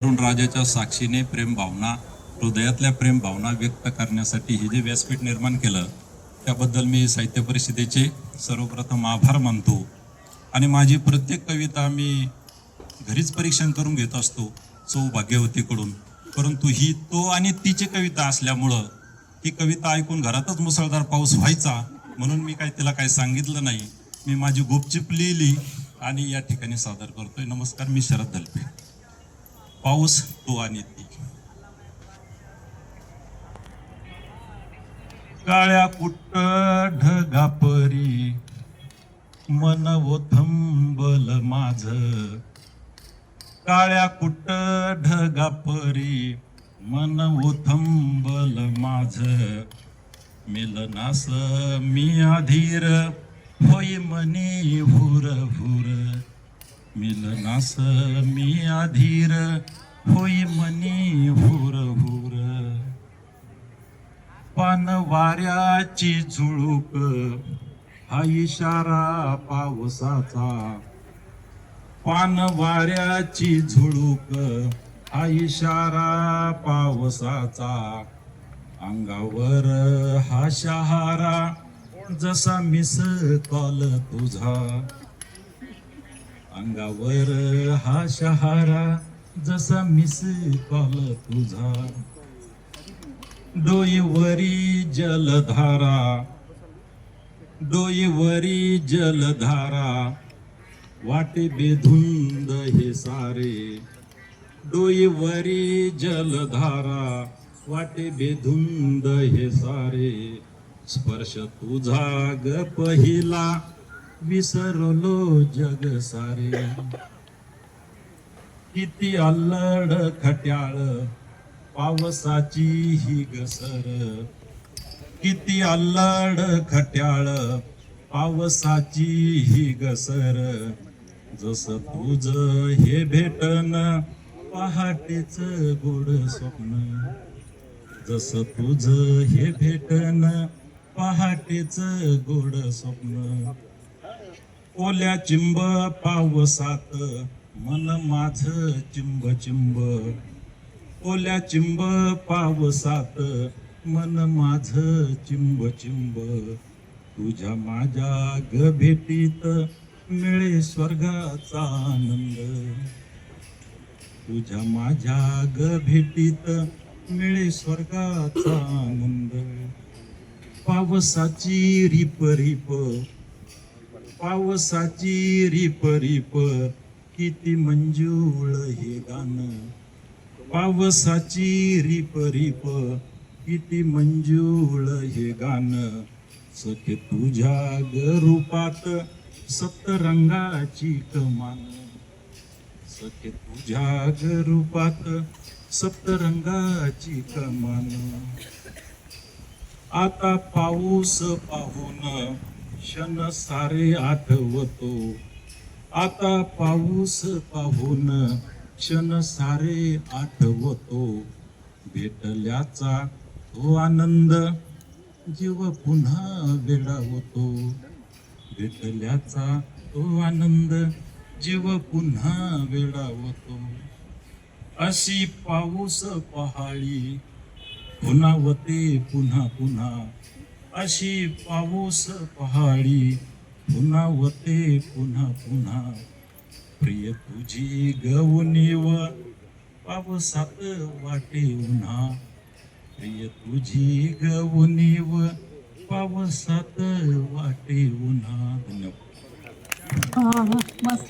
तरुण राजाच्या साक्षीने प्रेम भावना हृदयातल्या प्रेम भावना व्यक्त करण्यासाठी हे जे व्यासपीठ निर्माण केलं त्याबद्दल मी साहित्य परिषदेचे सर्वप्रथम आभार मानतो. आणि माझी प्रत्येक कविता मी घरीच परीक्षण करून घेत असतो चौ भाग्यवतीकडून परंतु ही तो आणि तिची कविता असल्यामुळं ही कविता ऐकून घरातच मुसळधार पाऊस व्हायचा म्हणून मी काय तिला काही सांगितलं नाही. मी माझी गुपचिप लिहिली आणि या ठिकाणी सादर करतोय. नमस्कार मी शरद दलपे. पाऊस तो आणि काळ्या कुट्ट ढगापरी मन ओथंबल माझ. काळ्या कुट्ट ढगापरी मन ओथंबल माझ. मिलनास मी अधीर होई मनी हुर भूर मिलनास मी अधीर होई मनी हुर हुर. पान वाऱ्याची झुळूक हा इशारा पावसाचा. पान वाऱ्याची झुळूक हा इशारा पावसाचा. अंगावर हा शहारा जसा मिस कॉल तुझा. अंगावर हा शहारा जसा मिस कॉल तुझा. डोईवरी जलधारा डोईवरी जलधारा वाटे बेधुंद हे सारे. डोईवरी जलधारा वाटे बेधुंद हे सारे. स्पर्श तुझा ग पहिला विसरलो जग सारे. किती अल्लड खट्याळ पावसाची ही घसर. किती अल्लड खट्याळ पावसाची ही घसर. जस तुझ हे भेटन पहाटेच गोड स्वप्न. जस तुझ हे भेटन पहाटेच गोड स्वप्न. ओल्या चिंब पावसात मन माझ चिंब चिंब. ओल्या चिंब पावसात मन माझ चिंब चिंब. तुझ्या माझ्या ग भेटीत मिळे स्वर्गाचा आनंद. तुझ्या माझ्या ग भेटीत मिळे स्वर्गाचा आनंद. पावसाची रिप रिप पावसाची रिप रिप किती मंजूळ हे गाणं. पावसाची रिप रिप किती मंजूळ हे गाणं. सखे तुझ्या गरूपात रूपात सप्तरंगाची कमान. सखे तुझ्या गरूपात रूपात सप्तरंगाची कमान. आता पाऊस पाहून क्षण सारे आठवतो. आता पाऊस पाहून क्षण सारे आठवतो. भेटल्याचा तो आनंद जीव पुन्हा वेडावतो. भेटल्याचा तो आनंद जीव पुन्हा वेडावतो. अशी पाऊस पहाळी पुन्हावते पुन्हा पुन्हा. अशी पाऊस पहाडी पुन्हा होते पुन्हा पुन्हा. प्रिय तुझी गवनीव पावसात वाटे उन्हा. प्रिय तुझी गवनीव पावसात वाटे उन्हा. धन्यवाद.